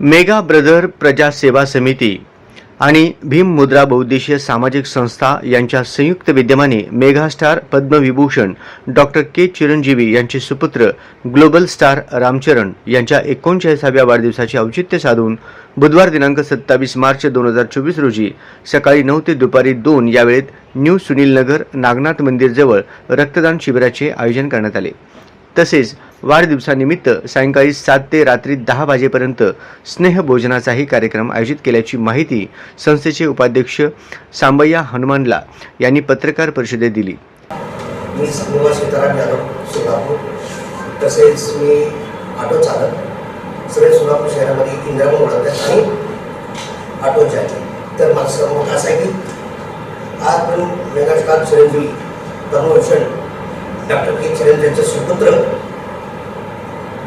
Mega brother प्रजा सेवा समिती आणि भीम मुद्रा बहुद्देशीय सामाजिक संस्था यांच्या संयुक्त विद्यमाने megastar Padma Vibhushan doctor K Chiranjeevi यांचे सुपुत्र ग्लोबल स्टार रामचरण यांच्या एकोणचाळीसाव्या वाढदिवसाचे औचित्य साधून बुधवार दिनांक सत्तावीस मार्च दोन हजार चोवीस रोजी सकाळी नऊ ते दुपारी दोन या वेळेत न्यू सुनील नगर नागनाथ मंदिरजवळ रक्तदान शिबिराचे आयोजन करण्यात आले. तसेच वाढदिवसानिमित्त सायंकाळी सात ते रात्री दहा वाजेपर्यंत स्नेहभोजनाचाही कार्यक्रम आयोजित केल्याची माहिती संस्थेचे उपाध्यक्ष सांबय्या हनुमानला यांनी पत्रकार परिषदेत दिली. मी श्रीनिवास सीताराम यादव सोलापूर. तसेच मी ऑटो चालक सगळे सोलापूर शहरामध्ये इंदिराबा ओळखतात आणि ऑटो आहे तर माझं मत असं आहे की आज पण megastar Chiranjeevi Padma Bhushan doctor K चिरंजीवीचे सुपुत्र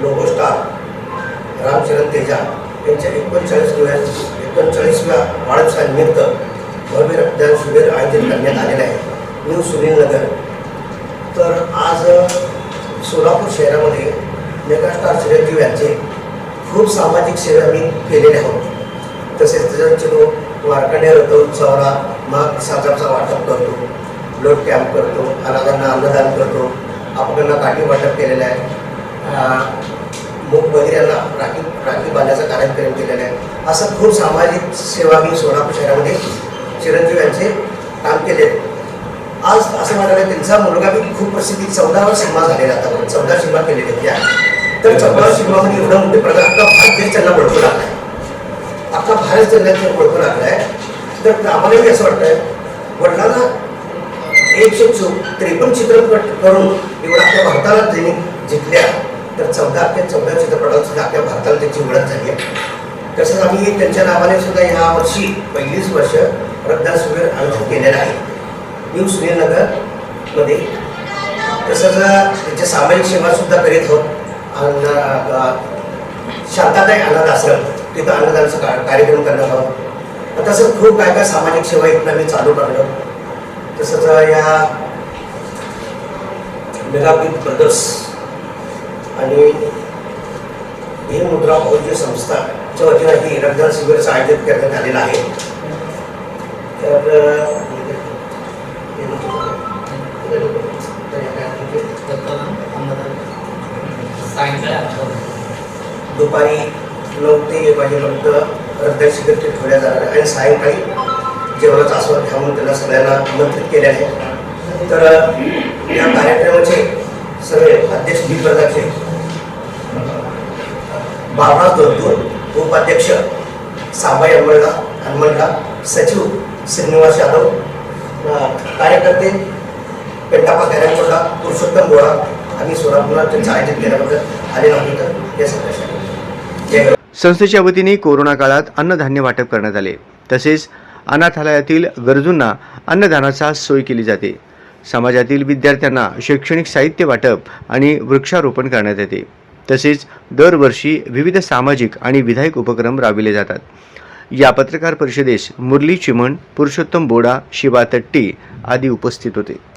लोगो स्टार रामचरण तेजा यांच्या एकोणचाळीसव्या एकोणचाळीसव्या वाढदिवसानिमित्त भव्य रक्तदान शिबिर आयोजित करण्यात आलेलं आहे. न्यू सुनील नगर तर आज सोलापूर शहरामध्ये मेगास्टार चिरंजीव यांचे खूप सामाजिक सेवा आम्ही केलेल्या आहोत. तसेच त्याच्याचे लोक वारकऱ्या रथोत्सवाला माग साजाचा वाटप करतो ब्लड कॅम्प करतो अनाथांना अन्नदान करतो. आपल्याला काठी वाटप केलेलं आहे. मूक वगैरेला राखी राखी बांधण्याचा कार्यक्रम केलेला आहे. असं खूप सामाजिक सेवा मी सोलापूर शहरामध्ये चिरंजीव यांचे काम केले. आज असं म्हणाले त्यांचा मुलगा मी खूप प्रसिद्धी चौदावा सिनेमा झालेला आता चौदा सिनेमा केलेले त्या तर चौदा सिनेमामध्ये एवढा मोठे प्रकार अख्खा भारत देश त्यांना ओळखू लागलाय. अख्खा भारत त्यांना ते ओळखू लागलाय. तर आम्हालाही असं वाटतंय वडिलांना एकशे चौ त्रेपन्न चित्रपट करून एवढा आपल्या भारताला त्यांनी जिंकल्या. तर चौदा ते चौदा चित्रपटात सुद्धा आपल्या भारताला त्यांची ओळख झाली आहे. तसंच आम्ही त्यांच्या नावाने सुद्धा ह्या वर्षी पहिलीच वर्ष रक्तदान शिबिर आयोजित केलेलं आहे. न्यू सुनीलनगरमध्ये तसंच त्यांच्या सामाजिक सेवा सुद्धा करीत आहोत. शांताताई अनाथ आश्रम. तिथं अन्नदानाचा का- कार्यक्रम करणार आहोत. तसंच खूप काय काय सामाजिक सेवा इथं आम्ही चालू करलो तसंच या मेगाबिट ब्रदर्स आणि ही मुद्रा बहुजय संस्थाच्या वतीनं ही रक्तदान शिबिराचं आयोजित करण्यात आलेलं आहे. तर दुपारी नऊ ते एक वाजेपर्यंत रक्तदान शिबिर ते ठेवल्या जाणार आहे. आणि सायंकाळी जेवणाचा आस्वाद घ्या म्हणून त्यांना सगळ्यांना आमंत्रित केले आहे. तर या कार्यक्रमाचे सगळे अध्यक्ष दिग्गजाचे भावना दोरतूर उपाध्यक्ष साबाई अनमलला हनुमनला सचिव श्रीनिवास यादव कार्यकर्ते पेंटापा गॅरेंकोला पुरुषोत्तम गोळा आम्ही सोलापूरला त्यांचं आयोजित केल्याबद्दल आले नव्हते तर या सगळ्यासाठी संस्थेच्या वतीने कोरोना काळात अन्नधान्य वाटप करण्यात आले. तसेच अनाथालयातील गरजूंना अन्नदानाचा सोय केली जाते. समाजातील विद्यार्थ्यांना शैक्षणिक साहित्य वाटप आणि वृक्षारोपण करण्यात येते. तसेच दरवर्षी विविध सामाजिक आणि विधायक उपक्रम राबविले जातात. या पत्रकार परिषदेस मुरली चिमण पुरुषोत्तम बोडा शिवा तट्टी आदी उपस्थित होते.